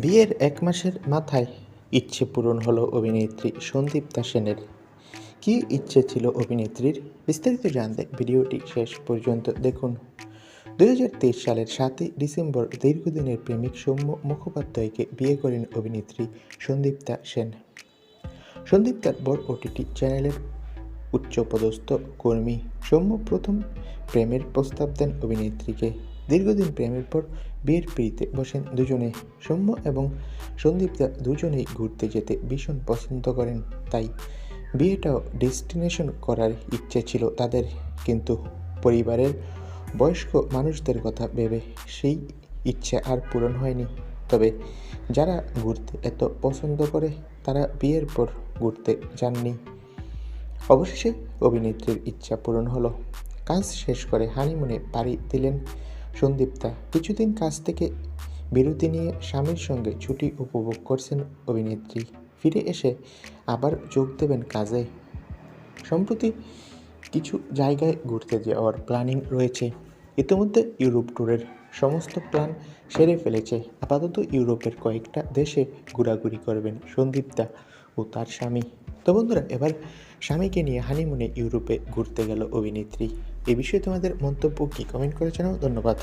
বিয়ের এক মাসের মাথায় ইচ্ছে পূরণ হলো অভিনেত্রী সন্দীপ্তা সেনের কী ইচ্ছে ছিল অভিনেত্রীর? বিস্তারিত জানতে ভিডিওটি শেষ পর্যন্ত দেখুন। দু হাজার তেইশ সালের সাতই ডিসেম্বর দীর্ঘদিনের প্রেমিক সৌম্য মুখোপাধ্যায়কে বিয়ে করেন অভিনেত্রী সন্দীপ্তা সেন। সন্দীপ্তার বড় ওটিটি চ্যানেলের উচ্চপদস্থ কর্মী সৌম্য প্রথম প্রেমের প্রস্তাব দেন অভিনেত্রীকে। দীর্ঘদিন প্রেমের পর বিয়ের পিড়িতে বসেন দুজনে। সৌম্য এবং সন্দীপ্তা দুজনেই ঘুরতে যেতে ভীষণ পছন্দ করেন। তাই বিয়েটাও ডেস্টিনেশন করার ইচ্ছে ছিল তাদের। কিন্তু পরিবারের বয়স্ক মানুষদের কথা ভেবে সেই ইচ্ছে আর পূরণ হয়নি। তবে যারা ঘুরতে এত পছন্দ করে, তারা বিয়ের পর ঘুরতে যাননি। অবশেষে অভিনেত্রীর ইচ্ছা পূরণ হলো। কাজ শেষ করে হানিমুনে পাড়ি দিলেন সন্দীপ্তা কিছুদিন কাজ থেকে বিরতি নিয়ে স্বামীর সঙ্গে ছুটি উপভোগ করছেন অভিনেত্রী। ফিরে এসে আবার যোগ দেবেন কাজে। সম্প্রতি কিছু জায়গায় ঘুরতে যাওয়ার প্ল্যানিং রয়েছে। ইতিমধ্যে ইউরোপ ট্যুরের সমস্ত প্ল্যান সেরে ফেলেছে। আপাতত ইউরোপের কয়েকটা দেশে ঘোরাঘুরি করবেন সন্দীপ্তা ও তার স্বামী। তো বন্ধুরা, এবার স্বামীকে নিয়ে হানিমুনে ইউরোপে ঘুরতে গেল অভিনেত্রী। এ বিষয়ে তোমাদের মন্তব্য কি? কমেন্ট করেছেন ধন্যবাদ।